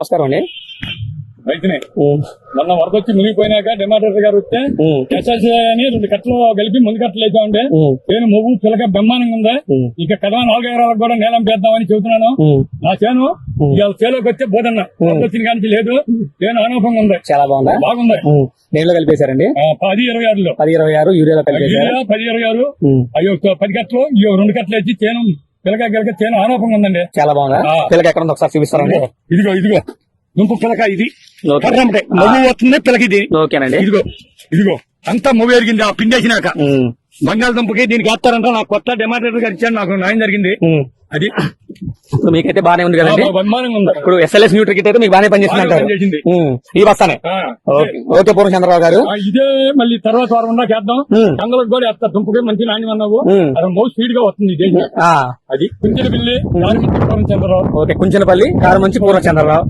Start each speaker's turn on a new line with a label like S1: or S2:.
S1: నమస్కారం అండి.
S2: రైతునే మొన్న వరద వచ్చి మునిగిపోయినాక డిమాండర్ గారు వస్తే
S1: ఉమ్,
S2: ఎస్ఎస్ అని రెండు కట్టలు కలిపి ముందు కట్టలు వేసా ఉండే నేను మువ్వు పిల్లక బ్రహ్మాండంగా ఉంది. ఇక కదవ నాలుగు ఎకరాలకు కూడా నేలం పేద్దామని చెబుతున్నాను. నా చేను ఇవాళ చేలోకి వచ్చే బోధన్న వచ్చిన కానీ లేదు. చేను అనూపంగా ఉంది.
S1: చాలా బాగుందా?
S2: బాగుంది.
S1: నీళ్ళు కలిపేశారండి?
S2: పది ఇరవై ఆరులో.
S1: పది ఇరవై ఆరు యూరియాలో కలిపేశారు.
S2: పది ఇరవై ఆరు. అయ్యో పది కట్టలు రెండు కట్టలు వేసి చేను పిల్లక గిలక చేను ఆనోపంగా ఉందండి.
S1: చాలా బాగుందా.
S2: ఆ.
S1: పిల్లకి ఎక్కడ ఉందో ఒకసారి చూపిస్తారండి.
S2: ఇదిగో ఇదిగో దుంపు పిలక ఇది. మవ్వు వస్తుంది పిలక ఇది.
S1: ఓకేనండి.
S2: ఇదిగో ఇదిగో. అంతా మూవ్ ఎరిగింది ఆ పిండి వేసినాక
S1: ఉమ్,
S2: బంగాళదుంపకి దీనికి వేస్తారంట. నాకు కొత్త డిమాండర్ గారు ఇచ్చాను నాకు న్యాయం జరిగింది. అది?
S1: మీకైతే బాగానే ఉంది కదండి. ఇప్పుడు ఎస్ఎల్ఎస్ న్యూట్రీ కిట్ అయితే మీకు
S2: పనిచేసింది.
S1: ఉమ్, ఈ బస్తానే
S2: ఆ,
S1: ఓకే పూర్ణ చంద్రబాబు గారు
S2: ఇదే మళ్ళీ తర్వాత వారం ఉన్నా చేద్దాం. కంగలకు కూడా వేస్తా దుంపకి మంచి నాణ్యం అన్నావు. అది మౌస్ స్పీడ్గా వస్తుంది ఇదే
S1: ఆ,
S2: అది. కుంచెల బిల్లి చంద్రరావు
S1: ఓకే కుంచనపల్లి కారు మంచి పూర్ణ చంద్రరావు